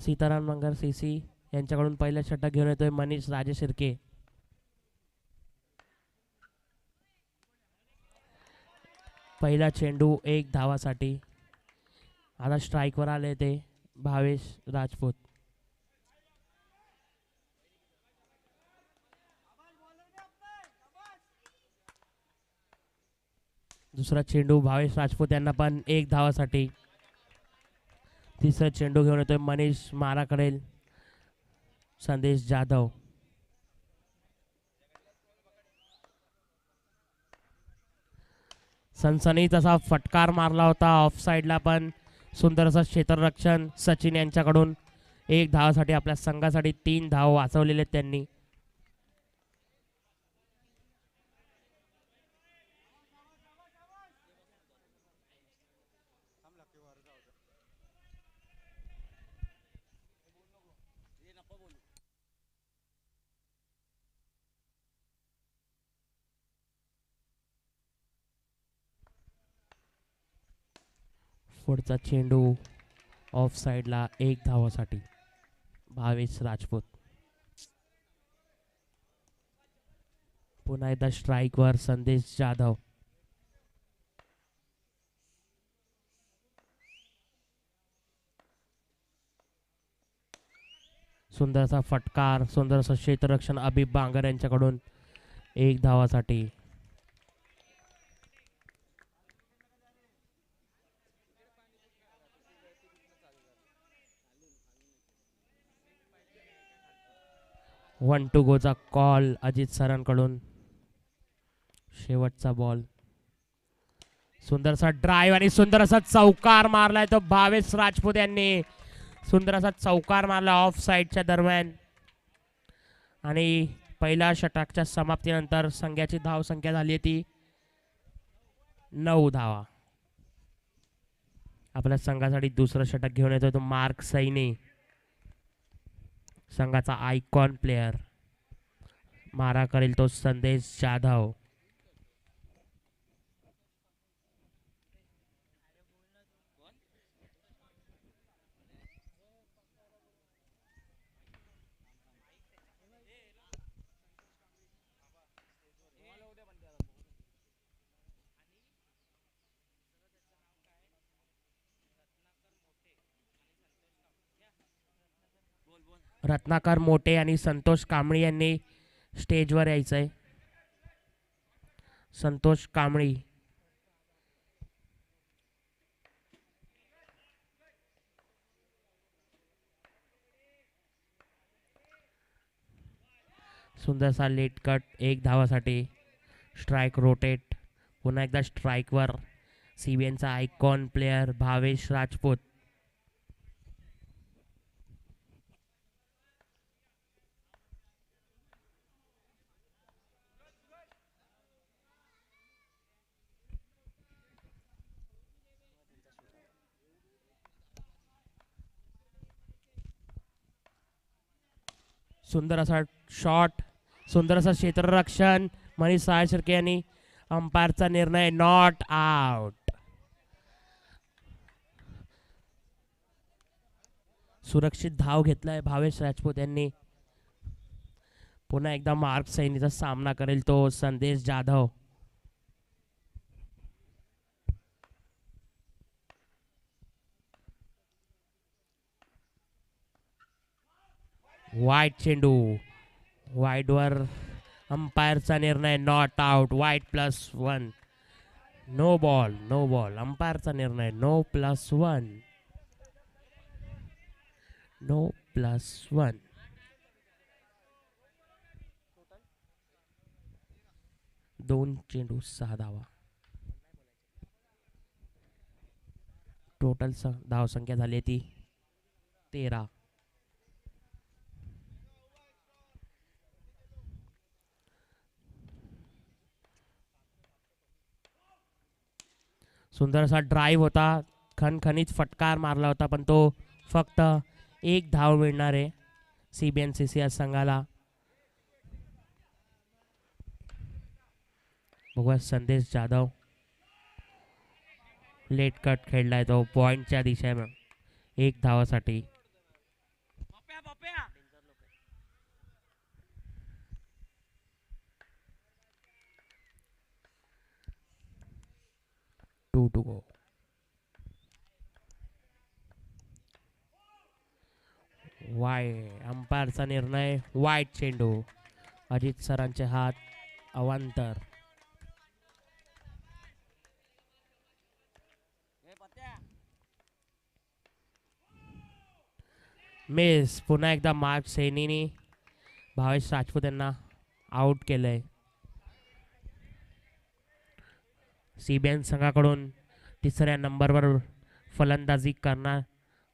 सीताराम मंगर C C यांच्याकडून पहिला षटक घेऊन येतोय मनीष राजे शिर्के. पहिला चेंडू एक धावासाठी. आता स्ट्राईकवर आले ते भावेश राजपूत. दुसरा चेंडू भावेश राजपूत यांना पण एक धावासाठी. तिसरा चेंडू घेऊन येतोय मनीष मारा करेल संदेश जाधव. सनसनीत असा फटकार मारला होता ऑफ साईडला पण. सुंदर असं क्षेत्ररक्षण सचिन यांच्याकडून. एक धावासाठी आपल्या संघासाठी तीन धाव वाचवलेले आहेत त्यांनी. पुढचा चेंडू ऑफ साईडला एक धावासाठी. भावेश राजपूत. पुन्हा एकदा स्ट्राईकवर संदेश जाधव. सुंदरसा फटकार सुंदरसा क्षेत्ररक्षण अभिप बांगर यांच्याकडून एक धावासाठी. वन टू गोचा कॉल अजित सरांकडून. शेवटचा बॉल सुंदरसा ड्राईव्ह आणि सुंदर असा चौकार मारलाय तो भावेश राजपूत यांनी. सुंदर असा चौकार मारला ऑफ साईडच्या दरम्यान. आणि पहिल्या षटकच्या समाप्तीनंतर संघाची धाव संख्या झाली ती नऊ धावा. आपल्या संघासाठी दुसरं षटक घेऊन येतो तो मार्क सैनी. संघाचा आयकॉन प्लेयर मारा करेल तो संदेश जाधव. रत्नाकर मोटे आणि संतोष कांबळी यांनी स्टेजवर यायचंय. संतोष कांबळी. सुंदरसा लेट कट एक धावासाठी स्ट्राईक रोटेट पुन्हा एकदा स्ट्राईकवर सी बी एनचा आयकॉन प्लेयर भावेश राजपूत. सुंदर असा शॉट सुंदर असं क्षेत्ररक्षण मनीष साळशिर्के यांनी अंपायरचा निर्णय नॉट आउट सुरक्षित धाव घेतलाय भावेश राजपूत यांनी. पुन्हा एकदा मार्क सैनीचा सामना करेल तो संदेश जाधव. वाईट चेंडू वाईटवर अंपायरचा निर्णय not out wide plus one no ball no ball अंपायरचा निर्णय no plus one no plus one दोन चेंडू सहा धावा. टोटल धावसंख्या झाली ती तेरा. सुंदर असा ड्राईव्ह होता. खणखणीत फटकार मारला होता पण तो फक्त एक धाव मिळणार आहे C B N C C या संघाला. बघूया संदेश जाधव. लेट कट खेळलाय तो पॉईंटच्या दिशेनं. एक धावासाठी टू टू गो वाय अंपायरचा निर्णय वाईट चेंडू अजित सरांचे हात अवांतर. मिस पुन्हा एकदा मार्क सैनीने भावेश राजपूत यांना आउट केलंय. सीबीएन संघाकडून तिसऱ्या नंबरवर फलंदाजी करणार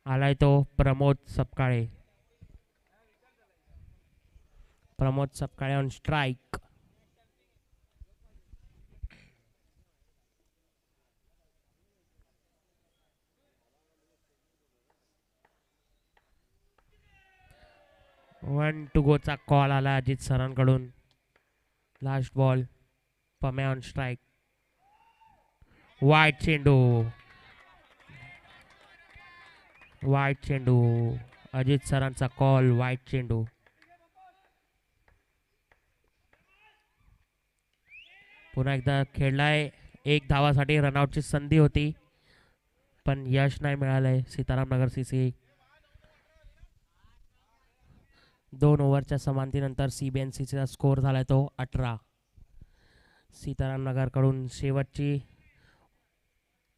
आलाय तो Pramod Sapkale. Pramod Sapkale on strike one two गोचा call आला अजित सरांकडून. लास्ट बॉल पमे ऑन स्ट्राईक वाईट चेंडू वाईट चेंडू अजित सरांचा कॉल वाईट चेंडू पुन्हा एकदा खेळलाय. एक धावासाठी रनआउटची संधी होती. पण यश नाही मिळालंय. सीताराम नगर सी सी दोन ओव्हरच्या समानतीनंतर सी बी एन सीचा स्कोर झालाय तो अठरा. सीताराम नगरकडून शेवटची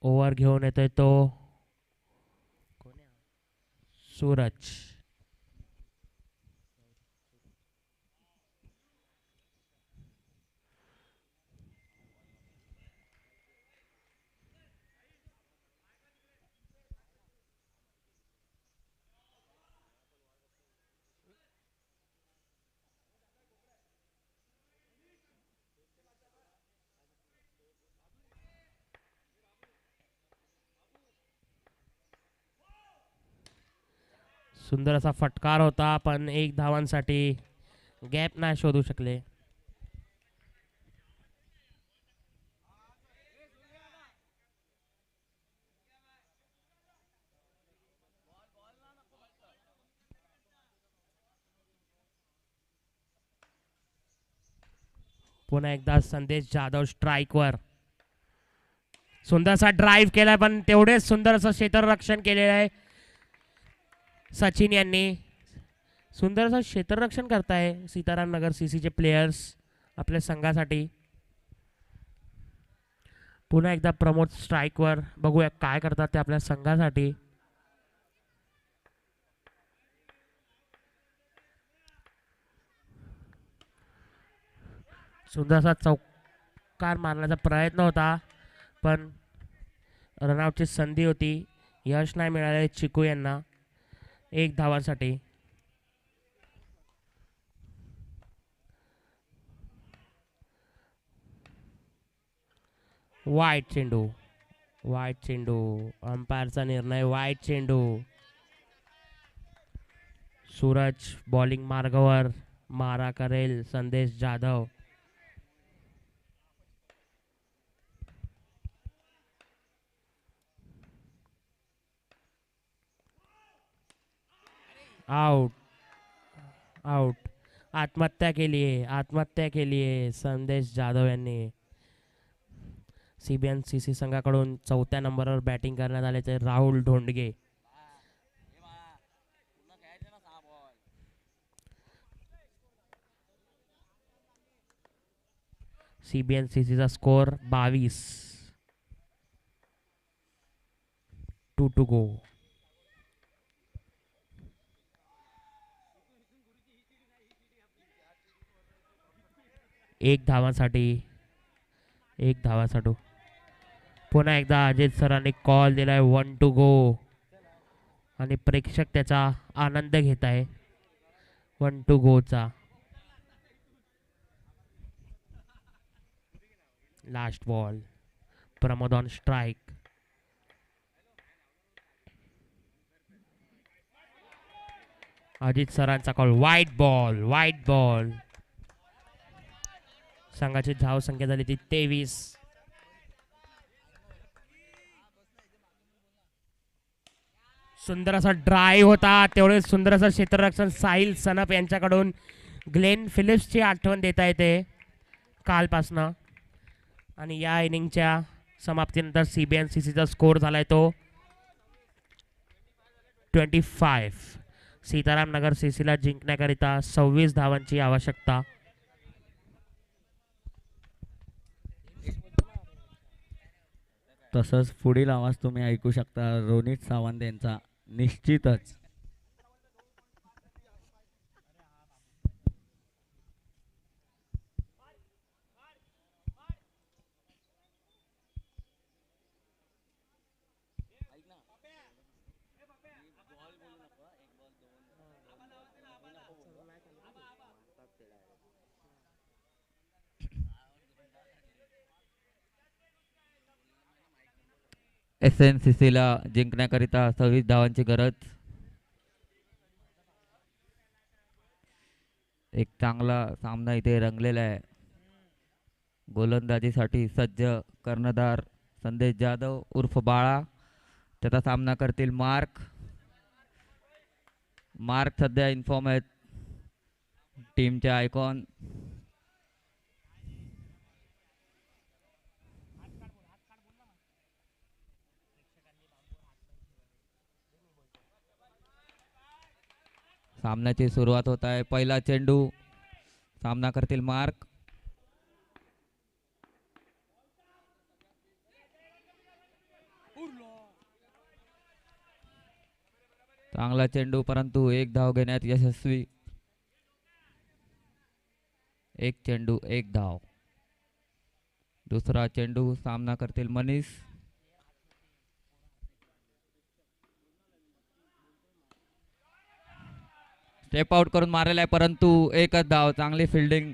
ओव्हर घेऊन येतोय तो सूरज. सुंदर असा फटकार होता पण एक धावांसाठी गॅप नाही शोधू शकले. पुन्हा एकदा संदेश जाधव स्ट्राईकवर. सुंदरसा ड्राईव्ह केलाय पण तेवढेच सुंदर असं क्षेत्ररक्षण केलेलं आहे. सचिन यांनी सुंदर असं क्षेत्ररक्षण करताय सीताराम नगर सी सीचे प्लेयर्स आपल्या संघासाठी. पुन्हा एकदा प्रमोद स्ट्राईकवर बघूया काय करतात ते आपल्या संघासाठी. सुंदरसा चौकार मारण्याचा प्रयत्न होता पण रनआउटची संधी होती. यश नाही मिळाले चिकू यांना. एक धावांसाठी. वाईट चेंडू. वाईट चेंडू. अंपायरचा निर्णय वाईट चेंडू. सूरज बॉलिंग मार्गावर मारा करेल संदेश जाधव. आउट आउट आत्महत्या केली आहे. आत्महत्या केली आहे. संदेश जाधव यांनी. C B N C C संघाकडून चौथ्या नंबरवर बॅटिंग करण्यात आले Rahul Dhondge. C B N C सीचा स्कोअर बावीस. टू टू गो एक धावासाठी एक धावासाठी. पुन्हा एकदा अजित सरांनी कॉल दिलाय वन टू गो आणि प्रेक्षक त्याचा आनंद घेत आहे. One two गोचा last ball Pramod on strike Ajit सरांचा कॉल वाईट बॉल वाईट बॉल संघाची धाव संख्या झाली ती तेवीस. सुंदर असा ड्राईव्ह होता. तेवढे सुंदर असं क्षेत्ररक्षण साहिल सनप यांच्याकडून ग्लेन फिलिप्सची आठवण देता येते कालपासनं. आणि या इनिंगच्या समाप्तीनंतर सी बी एन सी सीचा स्कोर झालाय तो twenty five Sitaram Nagar C सीला जिंकण्याकरिता सव्वीस धावांची आवश्यकता. तसंच पुढील आवाज तुम्ही ऐकू शकता रोनित सावंत यांचा. निश्चितच. एस एन सी सीला जिंकण्याकरिता सव्वीस धावांची गरज. एक चांगला सामना इथे रंगलेला आहे. गोलंदाजीसाठी सज्ज कर्णधार संदेश जाधव उर्फ बाळा. त्याचा सामना करतील मार्क. मार्क सध्या इन्फॉर्म आहेत. टीमचे आयकॉन सामन्याची सुरुवात होत आहे. पहिला चेंडू सामना करतील मार्क. चांगला चेंडू परंतु एक धाव घेण्यात यशस्वी. एक चेंडू एक धाव. दुसरा चेंडू सामना करतील मनीष. स्टेप आउट करून मारलेला आहे परंतु एकच धाव चांगली फिल्डिंग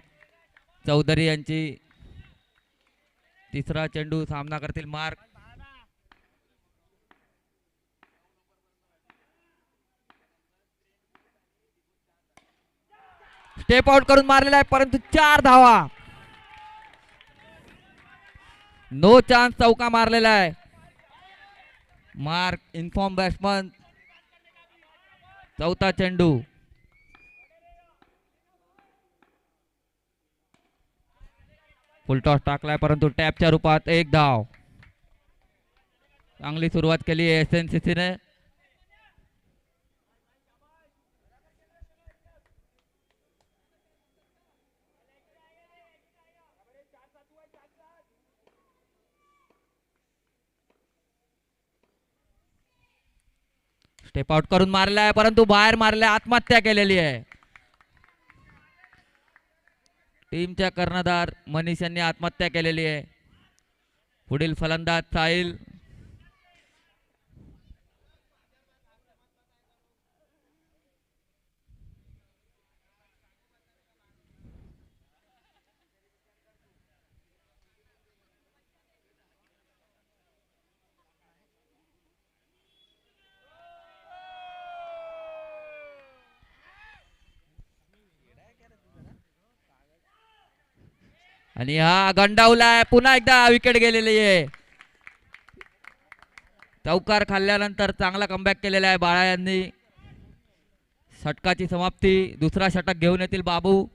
चौधरी यांची. तिसरा चेंडू सामना करतील मार्क. स्टेप आउट करून मारलेला आहे परंतु चार धावा. नो चान्स चौका मारलेला आहे. मार्क इन्फॉर्म बॅट्समन चौथा चेंडू. फुलटॉस टाकलाय परंतु टॅपच्या रूपात एक धाव. चांगली सुरुवात केली एस एन सी सीने स्टेप आउट करून मारलाय परंतु बाहेर मारलाय आत्महत्या केलेली आहे. टीमच्या कर्णधार मनीष यांनी आत्महत्या केलेली आहे. पुढील फलंदाज साहिल आणि हा गंडावलाय. पुन्हा एकदा विकेट गेलेली आहे. चौकार खाल्ल्यानंतर चांगला कमबॅक केलेला आहे बाळा यांनी. षटकाची समाप्ती. दुसरा षटक घेऊन येतील बाबू.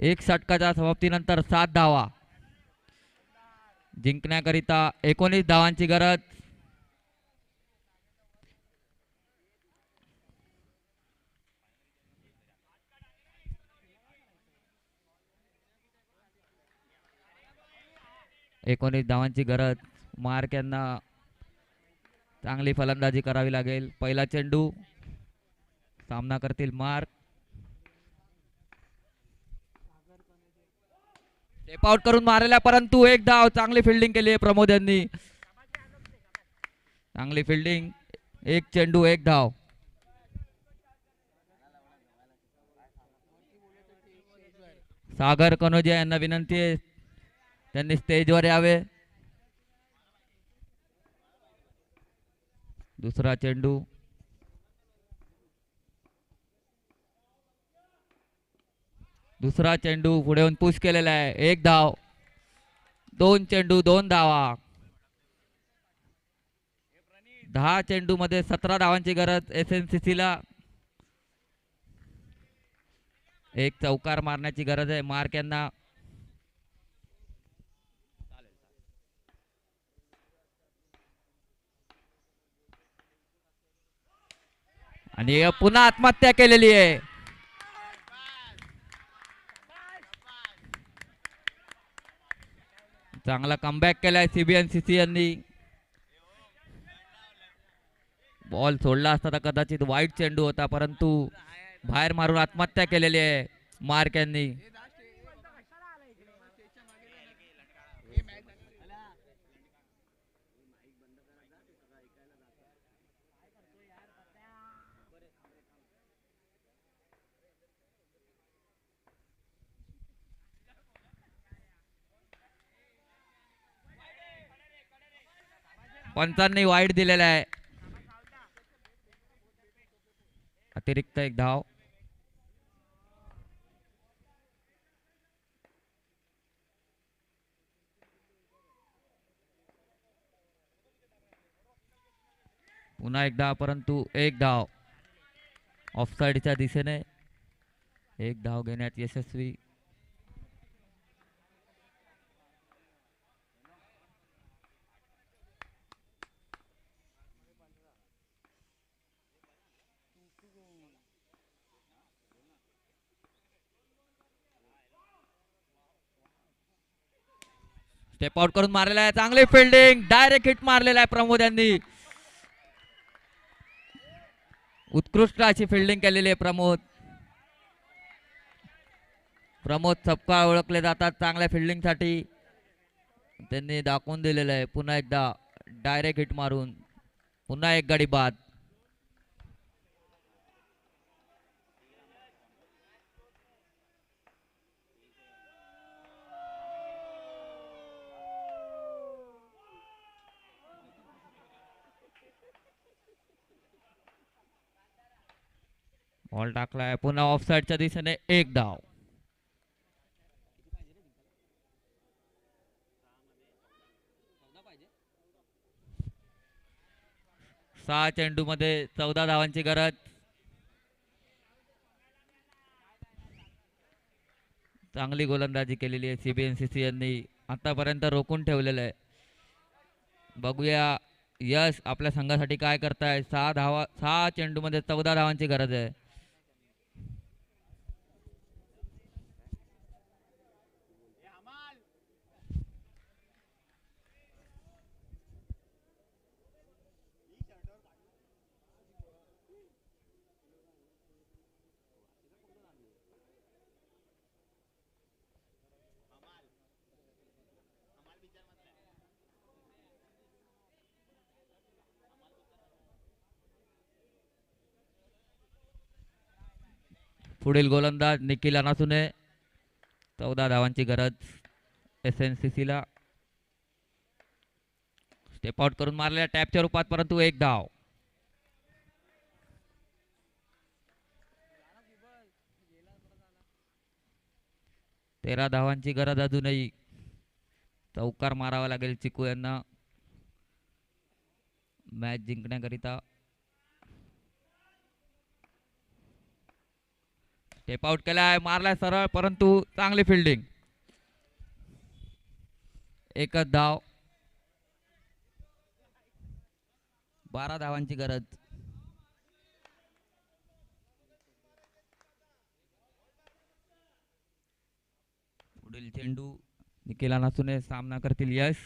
एक षटकाच्या समाप्तीनंतर सात धावा. जिंकण्याकरिता एकोणीस धावांची गरज. एकोणीस धावांची गरज. मार्क यांना चांगली फलंदाजी करावी लागेल. पहिला चेंडू सामना करतील मार्क. टेप आउट करून मारलेला परंतु एक धाव चांगली फिल्डिंग केली आहे प्रमोद यांनी. चांगली फिल्डिंग एक चेंडू एक धाव. सागर कनोजिया यांना विनंती आहे. त्यांनी स्टेजवर यावे. दुसरा चेंडू. दुसरा चेंडू पुढे येऊन पुश केलेला आहे. एक धाव. दोन चेंडू दोन धावा. दहा चेंडू मध्ये सतरा धावांची गरज एस एन सी सीला एक चौकार मारण्याची गरज आहे. मार्क यांना. आणि पुन्हा आत्महत्या केलेली आहे. चांगला कमबॅक केलाय सीबीएन सी यांनी बॉल सोडला असता तर कदाचित वाईट चेंडू होता परंतु बाहेर मारून आत्महत्या केलेली आहे मार्क यांनी. पंचांनी वाईट दिलेला आहे. अतिरिक्त एक धाव. पुन्हा एकदा परंतु एक धाव. ऑफसाईडच्या दिशेने एक धाव घेण्यात यशस्वी स्टेप आउट करून मारलेला आहे. चांगली फिल्डिंग डायरेक्ट हिट मारलेला आहे प्रमोद यांनी. उत्कृष्ट अशी फिल्डिंग केलेली आहे प्रमोद. प्रमोद सपकाळ ओळखले जातात चांगल्या फिल्डिंगसाठी. त्यांनी दाखवून दिलेलं आहे. पुन्हा एकदा डायरेक्ट हिट मारून. पुन्हा एक गाडी बाद. बॉल टाकलाय. पुन्हा ऑफसाईडच्या दिशेने एक धाव सहा चेंडू मध्ये चौदा धावांची गरज. चांगली गोलंदाजी केलेली आहे सीबीएनसीसी यांनी. आतापर्यंत रोखून ठेवलेलं आहे. बघूया यश आपल्या संघासाठी काय करताय. सहा धावा सहा चेंडू मध्ये चौदा धावांची गरज आहे. पुढील गोलंदाज निखिल अनासुने. चौदा धावांची गरज एस एन सी सीला स्टेप आउट करून मारलेल्या टॅपच्या रूपात परंतु एक धाव. तेरा धावांची गरज अजूनही. चौकार मारावा लागेल चिकू यांना. मॅच जिंकण्याकरिता. टेप आउट केलाय मारलाय सरळ परंतु चांगली फिल्डिंग एकच धाव. बारा धावांची गरज. पुढील चेंडू निकेला अनासुने सामना करतील यश.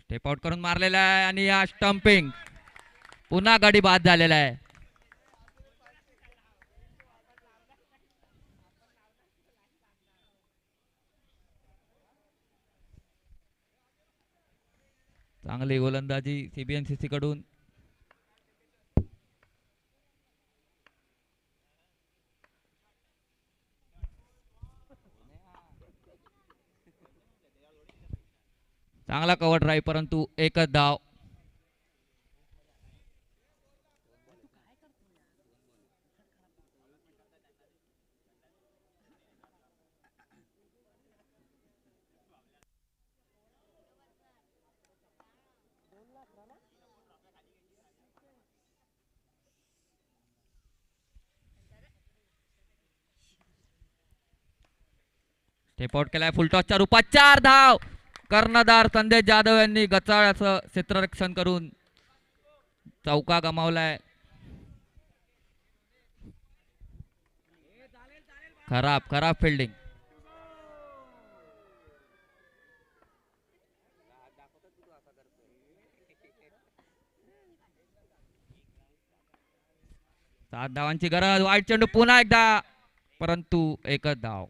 स्टेप आउट करून मारलेला आहे आणि या स्टम्पिंग पुन्हा गाडी बाद झालेला आहे. चांगली गोलंदाजी सीबीएनसीसी कडून चांगला कव्हर ड्राईव्ह परंतु एकच धाव. टेपआउट केलाय फुलटॉसच्या रूपात. चार धाव. कर्णधार संदेश जाधव यांनी गचाळाचं क्षेत्ररक्षण करून चौका गमावलाय. खराब खराब फिल्डिंग सात धावांची गरज. वाईट चेंडू पुन्हा एकदा. परंतु एकच धाव.